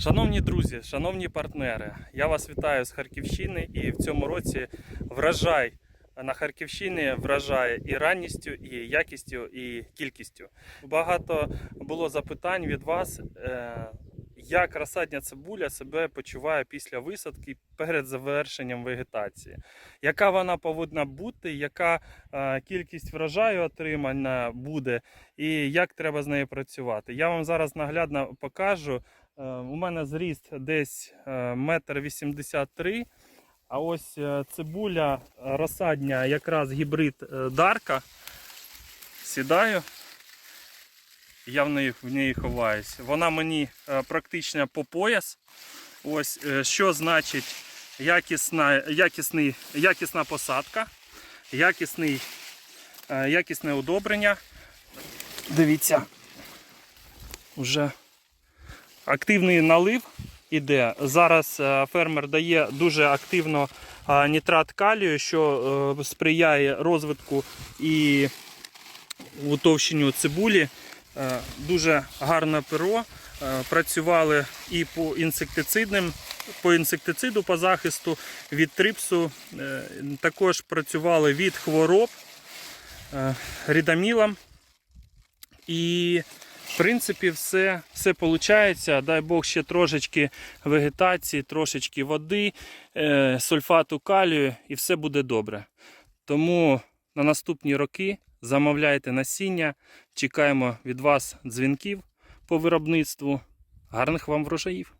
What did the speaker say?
Шановні друзі, шановні партнери, я вас вітаю з Харківщини і в цьому році врожай на Харківщині вражає і ранністю, і якістю, і кількістю. Багато було запитань від вас, е, як розсадня цибуля себе почуває після висадки перед завершенням вегетації. Яка вона повинна бути, яка е, кількість врожаю отримана буде, і як треба з нею працювати. Я вам зараз наглядно покажу. Е, У мене зріст десь е, метр вісімдесят три. А ось е, цибуля е, розсадня, якраз гібрид е, Дарка. Сідаю. Я в неї, в неї ховаюсь. Вона мені е, практично по пояс. Ось е, що значить якісна, якісний, якісна посадка, якісний, е, якісне удобрення. Дивіться, вже активний налив іде. Зараз е, фермер дає дуже активно е, нітрат калію, що е, сприяє розвитку і утовщенню цибулі. Дуже гарне перо. Працювали і по інсектицидним, по інсектициду по захисту від трипсу. Також працювали від хвороб рідамілом. І в принципі, все, все виходить. Дай Бог ще трошечки вегетації, трошечки води, е, сульфату калію і все буде добре. Тому на наступні роки замовляйте насіння, чекаємо від вас дзвінків по виробництву. Гарних вам врожаїв!